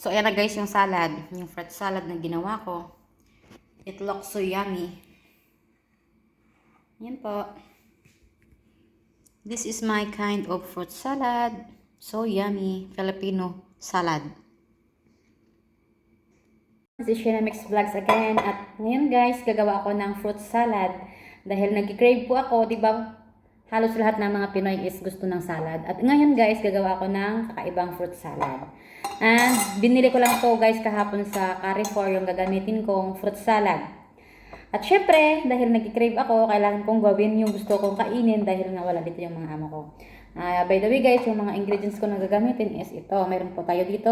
So, ayan na guys yung salad. Yung fruit salad na ginawa ko. It looks so yummy. Yan po. This is my kind of fruit salad. So yummy. Filipino salad. This is Shina Mix Vlogs again. At ngayon guys, gagawa ako ng fruit salad. Dahil nag-crave po ako, di ba? Halos lahat ng mga Pinoy is gusto ng salad. At ngayon guys, gagawa ako ng kakaibang fruit salad. And binili ko lang to guys kahapon sa Carrefour yung gagamitin kong fruit salad. At syempre, dahil nag-crave ako, kailangan kong gawin yung gusto kong kainin dahil nga wala dito yung mga amo ko. Ah, by the way guys, yung mga ingredients ko na gagamitin is ito. Meron po tayo dito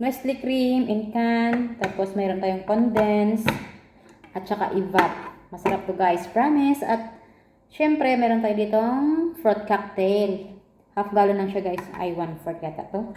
Nestle cream in can, tapos mayroon tayong condense, at saka evap. Masarap to guys, promise. At syempre, meron tayo ditong fruit cocktail. Half gallon lang siya guys. Ay, one fourth yata to.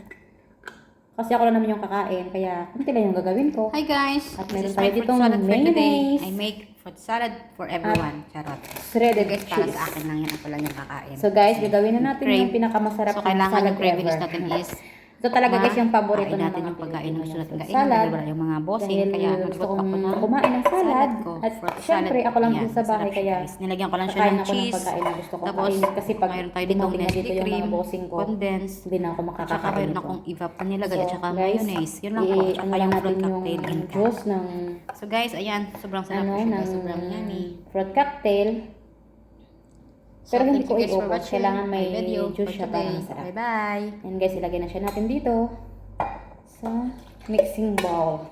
Kasi ako lang naman yung kakain, kaya kunti lang yung gagawin ko. Hi guys! At meron tayo ditong mayonnaise. I make fruit salad for everyone. Charot. Shredded Guys, para cheese. sa akin lang yan. Ako lang yung kakain. So guys, gagawin na natin yung pinakamasarap So, na kailangan salad yung cravings ever. natin is Ito talaga guys yung paborito ng natin mga yung pagkain ng sulat kain. salad. Dahil wala yung mga bossing. Dahil Kaya gusto kong ako ng kumain ng salad. ko. At syempre, ako lang dito sa bahay, kaya guys. Nilagyan ko lang siya ng ng cheese. pagkain na gusto kong Tapos, kainin. Kasi pag mayroon tayo ditong dumating na dito yung mga cream, bossing ko, condensed, hindi na ako makakakain mayroon akong evap na nilagay at saka mayonnaise. Yun lang po. At saka ano yung fruit cocktail can. juice ng So guys, ayan. Sobrang sarap ano, siya ng. Sobrang yummy. fruit cocktail. So, Pero hindi ko watching Kailangan may video juice siya para masarap. Bye-bye! Yan guys, ilagay na siya natin dito sa mixing bowl.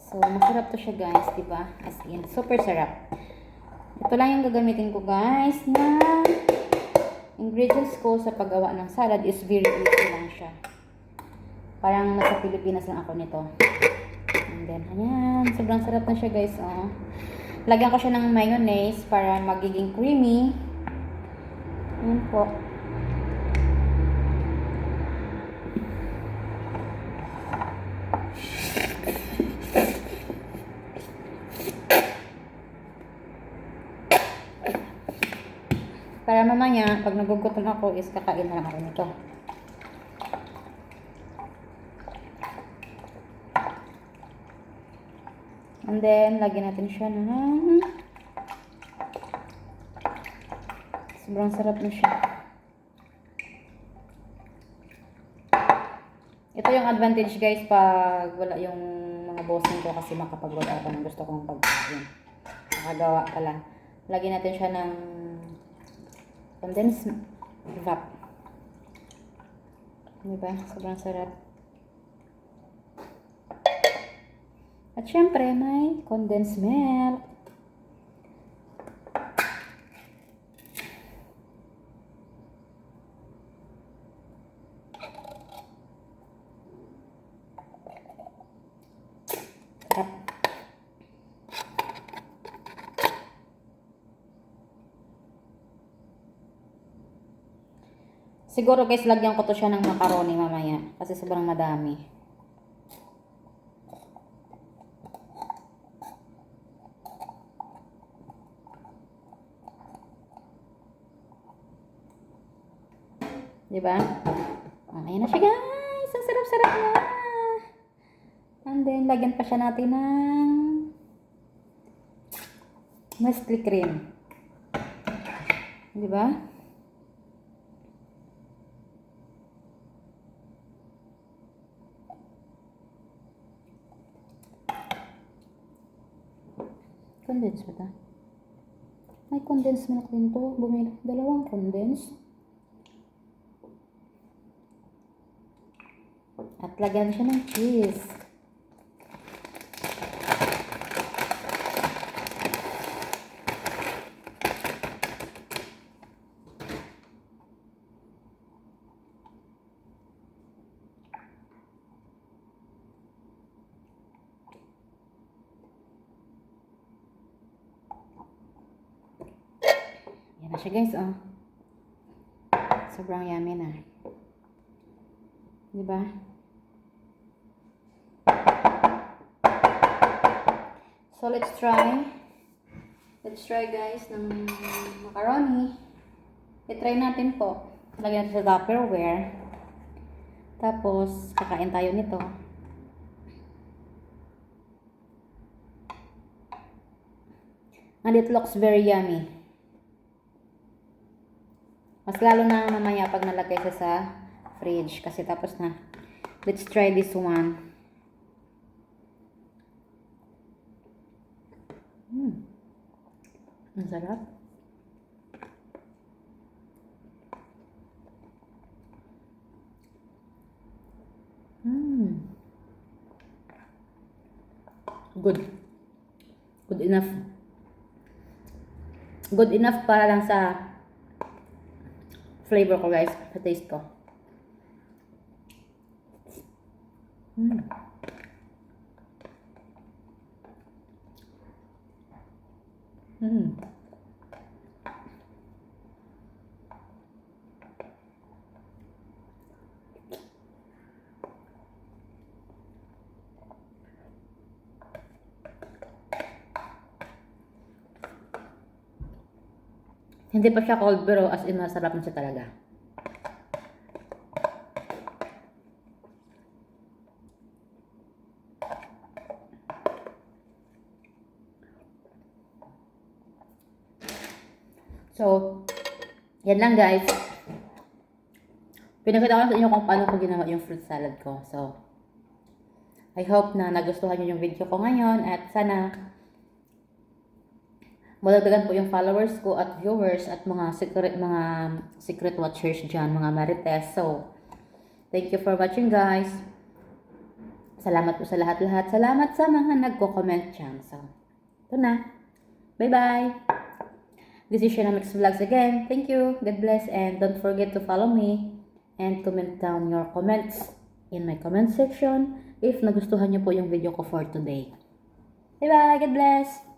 So, masarap to siya guys, di ba? As in, super sarap. Ito lang yung gagamitin ko guys na ingredients ko sa paggawa ng salad is very easy lang siya. Parang nasa Pilipinas lang ako nito. And then, ayan, sobrang sarap na siya guys, oh. Lagyan ko siya ng mayonnaise para magiging creamy. Ayan po. Para mamaya, pag nagugutom ako, is kakain na lang ako nito. And then, lagyan natin siya ng... Sobrang sarap na siya. Ito yung advantage guys pag wala yung mga bossing ko kasi makapagwala ako ng gusto kong pagkain. Nakagawa ka lang. Lagyan natin siya ng condensed evap. Diba? Sobrang sarap. At syempre, may condensed milk. Siguro guys, lagyan ko to siya ng macaroni mamaya. Kasi sobrang madami. Diba? Oh, ayan na siya guys. Ang sarap-sarap na. And then, lagyan pa siya natin ng Nestle cream. Diba? Condense ba ito? May condense milk din to. Bumili. Dalawang condense. At lagyan siya ng cheese. Yan na siya guys, oh. Sobrang yummy na. Diba? So, let's try. Let's try guys ng macaroni. I-try natin po. Lagyan natin sa Tupperware. Tapos, kakain tayo nito. And it looks very yummy. Mas lalo na mamaya pag nalagay siya sa fridge. Kasi tapos na. Let's try this one. Mm. Ang sarap. Mm. Good. Good enough. Good enough para lang sa flavor ko guys. Sa taste ko. Mm. Mm. Hindi pa siya cold pero as in masarap na siya talaga. So, yan lang guys. Pinakita ko sa inyo kung paano ko ginawa yung fruit salad ko. So, I hope na nagustuhan nyo yung video ko ngayon at sana madagdagan po yung followers ko at viewers at mga secret mga secret watchers dyan, mga marites. So, thank you for watching guys. Salamat po sa lahat-lahat. Salamat sa mga nagko-comment dyan. So, ito na. Bye-bye! This is Shana Mix Vlogs again. Thank you. God bless. And don't forget to follow me and comment down your comments in my comment section if nagustuhan niyo po yung video ko for today. Bye-bye. God bless.